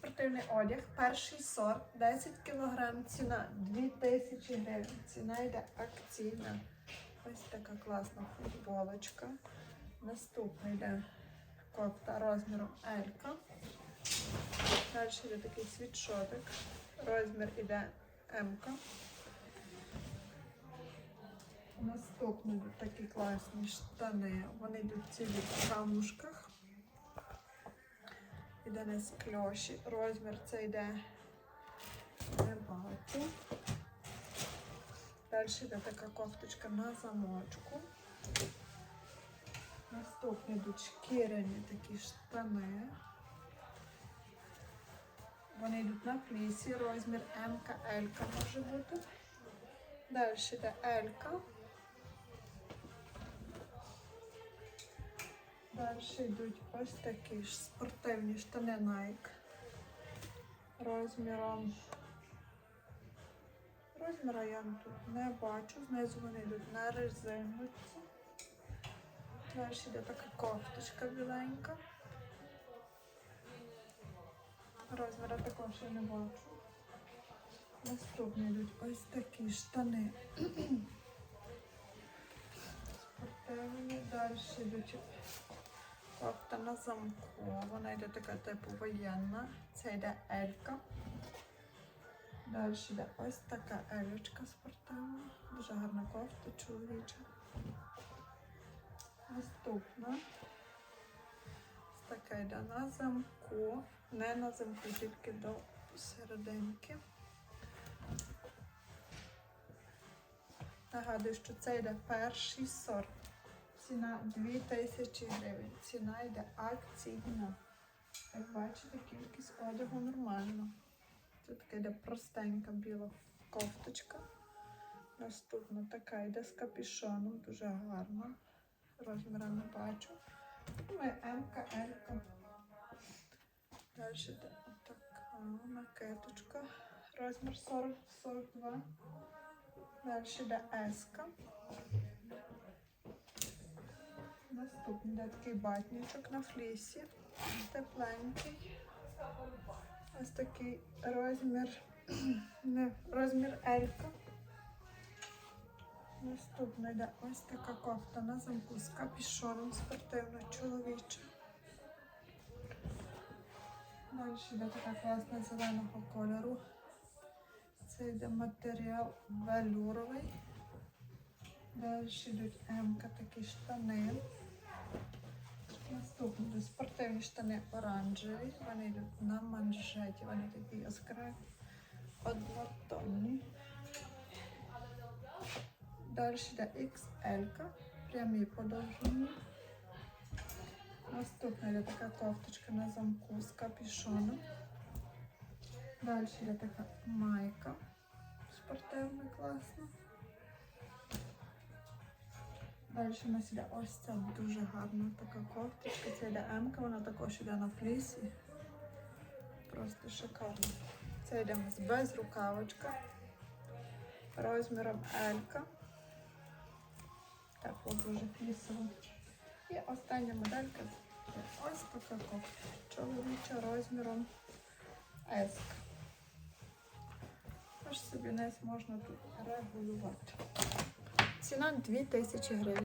Спортивний одяг, перший сорт, 10 кг, ціна 2000 гривень. Ціна йде акційна. Ось така класна футболочка. Наступний йде кофта розміром L. Далі йде такий світшотик. Розмір йде М. Наступні такі класні штани. Вони йдуть цілі в камушках. Іде не з кльоші. Розмір це йде не бачу. Далі йде така кофточка на замочку. Наступні йдуть шкіряні такі штани. Вони йдуть на флісі, розмір М, Л може бути. Далі йде L. Далі йдуть ось такі ж спортивні штани Nike. Розміром. Розміра я тут не бачу. Знизу вони йдуть на резиночці. Далі йде така кофточка біленька. Розміра також я не бачу. Наступні йдуть ось такі штани. Спортивні. Далі йдуть кофта на замку. Вона йде така типу воєнна. Це йде Елька. Далі йде ось така елючка спортивна. Дуже гарна кофта чоловіча. Наступна. Така йде на замку. Не на замку, тільки до серединки. Нагадую, що це йде перший сорт. Ціна 2000 гривень. Ціна йде акційна. Як бачите, кількість одягу нормальна. Це така йде простенька біла кофточка. Наступна така йде з капюшоном, дуже гарна. Розміра не бачу. Думаю, МК, Л. Далі йде така накидочка. Розмір 40-42. Далі йде еска. Наступний такий батничок на флісі. Тепленький. Ось такий розмір. Не, розмір Елька. Наступна йде ось така кофта на замку з капюшоном спортивна чоловіча. Далі йде така класна зеленого кольору. Це йде матеріал велюровий. Далі йдуть М-ка такі штани. Наступні штани оранжеві. Вони йдуть на манжеті, вони такі яскраві, однотонні. Далі йде XL, прямі подовжені. Наступна йде така кофточка на замку з капюшоном. Далі йде така майка спортивна, класна. Далі у нас йде ось ця дуже гарна така кофточка. Це йде М, вона також йде на флісі. Просто шикарно. Це йде у нас без рукавочка. Розміром L. Тепло дуже флісово. І остання моделька ось така кофта. Чоловіча розміром S. Аж собі не можна тут регулювати. Ціна 2000 гривень.